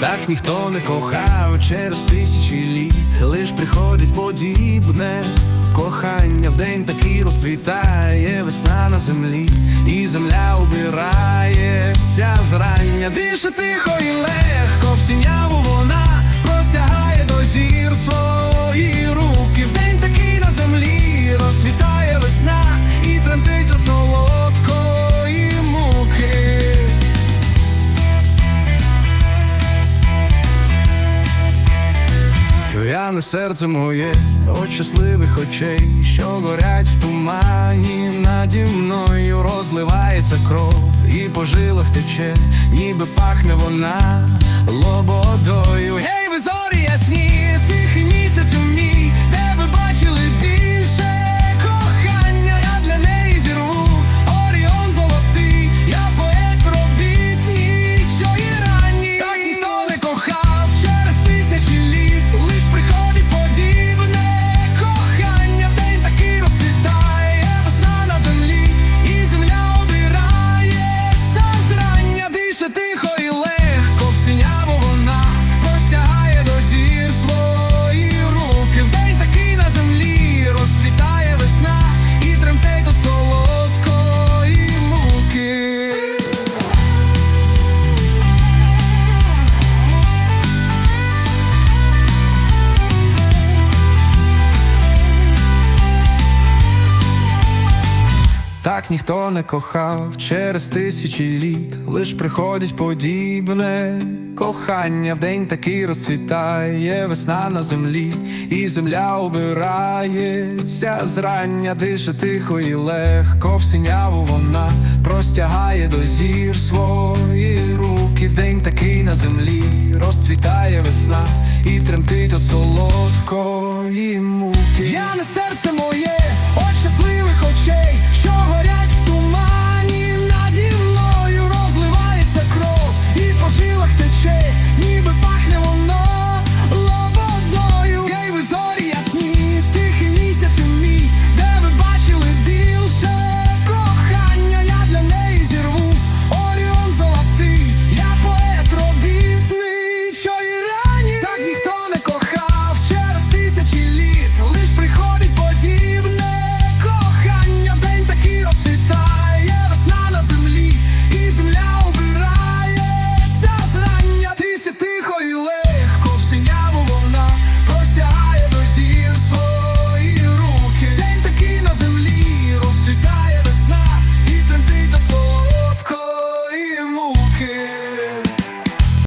Так ніхто не кохав через тисячі літ, лиш приходить подібне кохання в день такий розцвітає весна на землі, і земля убирається зрання. Дише тихо і легко, в сіняву вона В'яне серце моє, от щасливих очей, що горять в тумані, наді мною розливається кров, і по жилах тече, ніби пахне вона лободою. Так ніхто не кохав через тисячі літ, лиш приходить подібне кохання в день такий розцвітає весна на землі, і земля обирається зрання, дише тихо і легко в синяву вона простягає до зір свої руки. В день такий на землі розцвітає весна і тремтить от солодкої